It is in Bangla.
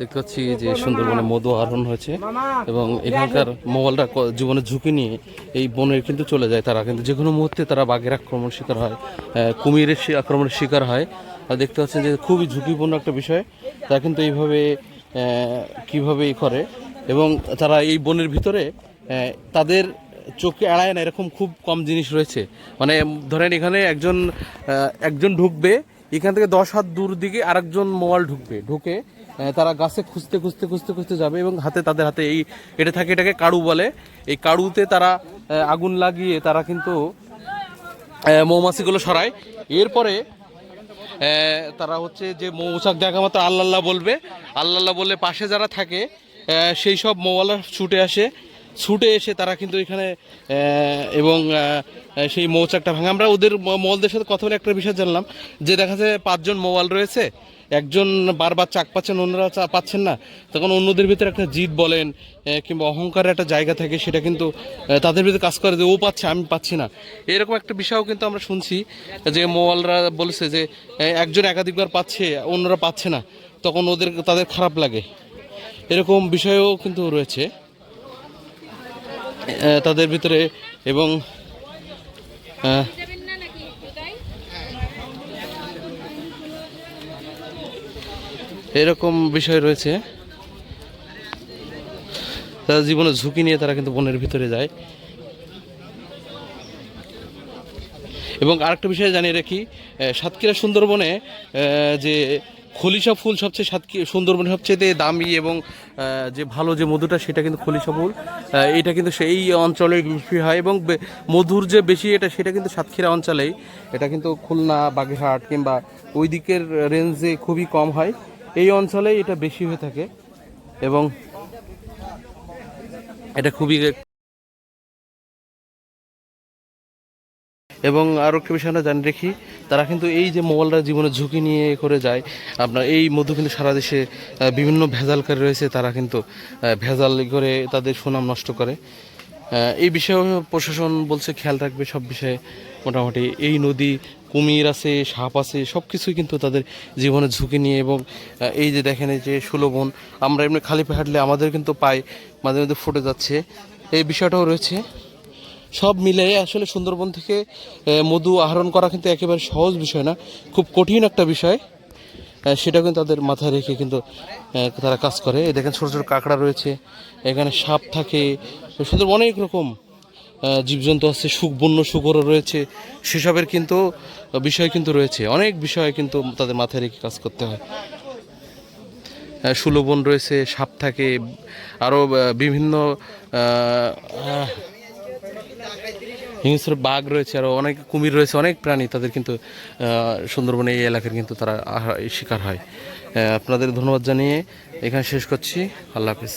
দেখতে পাচ্ছি যে সুন্দরবনে মধু আহরণ হয়েছে এবং এখানকার মোবাইলটা জীবনের ঝুঁকি নিয়ে এই বনের কিন্তু চলে যায় তারা। কিন্তু যে কোনো মুহূর্তে তারা বাঘের আক্রমণ শিকার হয় কুমিরের আক্রমণের শিকার হয়। আর দেখতে পাচ্ছেন যে খুবই ঝুঁকিপূর্ণ একটা বিষয়। তারা কিন্তু এইভাবে কীভাবে কীভাবে ই করে এবং তারা এই বনের ভিতরে তাদের চোখে এড়ায় না, এরকম খুব কম জিনিস রয়েছে। মানে ধরেন এখানে একজন একজন ঢুকবে এখান থেকে দশ হাত দূর দিকে আরেকজন মোবাইল ঢুকবে। ঢুকে তারা গাছে খুঁজতে খুঁজতে খুঁজতে খুঁজতে যাবে এবং হাতে তাদের হাতে এই এটা থাকে এটাকে কাড়ু বলে। এই কাড়ুতে তারা আগুন লাগিয়ে তারা কিন্তু মৌমাছিগুলো সরায়। এরপরে তারা হচ্ছে যে মৌচাক দেখা মাত্র আল্লাহ বলবে, আল্লাহ বলে পাশে যারা থাকে সেই সব মৌয়ালা ছুটে আসে। ছুটে এসে তারা কিন্তু এখানে এবং সেই মৌচাকটা ভাঙে। আমরা ওদের ম- মলদের সাথে কথা বলে একটা বিষয় জানলাম, যে দেখা যায় পাঁচজন মোবাইল রয়েছে, একজন বারবার চাক পাচ্ছেন, অন্যরা চা, পাচ্ছেন না। তখন অন্যদের ভিতরে একটা জিদ বলেন কিংবা অহংকারের একটা জায়গা থাকে, সেটা কিন্তু তাদের ভিতরে কাজ করে যে, ও পাচ্ছে, আমি পাচ্ছি না। এরকম একটা বিষয়ও কিন্তু আমরা শুনছি, যে মোবাইলরা বলেছে যে একজন একাধিকবার পাচ্ছে, অন্যরা পাচ্ছে না। তখন ওদের, তাদের খারাপ লাগে। এরকম বিষয়ও কিন্তু রয়েছে। তাদের ভিতরে এবং এরকম বিষয় রয়েছে। তারা জীবনের ঝুঁকি নিয়ে তারা কিন্তু বনের ভিতরে যায়। এবং আরেকটা বিষয় জানিয়ে রাখি সাতক্ষীরা সুন্দরবনে যে খলিশা ফুল সবচেয়ে সাতক্ষী সুন্দরবনে সবচেয়ে দামি এবং যে ভালো যে মধুটা, সেটা কিন্তু খলিশা ফুল। এটা কিন্তু সেই অঞ্চলে বেশি হয় এবং মধুর যে বেশি এটা, সেটা কিন্তু সাতক্ষীরা অঞ্চলেই। এটা কিন্তু খুলনা, বাগেরহাট কিংবা ওই দিকের রেঞ্জে খুবই কম হয়। এই অঞ্চলেই এটা বেশি হয়ে থাকে এবং এটা খুবই এবং আরও বিষয় আমরা জানি রাখি তারা কিন্তু এই যে মোবাইলটা জীবনে ঝুঁকি নিয়ে করে যায়, আপনার এই মধু কিন্তু সারা দেশে বিভিন্ন ভেজালকারী রয়েছে, তারা কিন্তু ভেজাল করে তাদের সুনাম নষ্ট করে। এই বিষয়ে প্রশাসন বলছে খেয়াল রাখবে সব বিষয়ে। মোটামুটি এই নদী, কুমির আছে, সাপ আছে, সব কিছুই কিন্তু তাদের জীবনে ঝুঁকি নিয়ে এবং এই যে দেখেন এই যে সুলভন আমরা এমনি খালি পায়ে হাঁটলে আমাদের কিন্তু পায়ে মাঝে মাঝে ফুটে যাচ্ছে। এই বিষয়টাও রয়েছে। সব মিলে আসলে সুন্দরবন থেকে মধু আহরণ করা কিন্তু একেবারে সহজ বিষয় না খুব কঠিন একটা বিষয়। সেটা কিন্তু তাদের মাথায় রেখে কিন্তু তারা কাজ করে। দেখেন ছোটো ছোটো কাঁকড়া রয়েছে এখানে সাপ থাকে সুন্দর অনেক রকম জীবজন্তু আছে সুখ বন্য শুকরও রয়েছে। সেসবের কিন্তু বিষয় কিন্তু রয়েছে অনেক বিষয় কিন্তু তাদের মাথায় রেখে কাজ করতে হয়। আহ, সুলভন রয়েছে সাপ থাকে আরও বিভিন্ন হিংস্র বাঘ রয়েছে আরও অনেক কুমির রয়েছে, অনেক প্রাণী তাদের কিন্তু সুন্দরবনে এই এলাকার কিন্তু তারা শিকার হয়। আপনাদের ধন্যবাদ জানিয়ে এখানে শেষ করছি। আল্লাহ হাফিজ।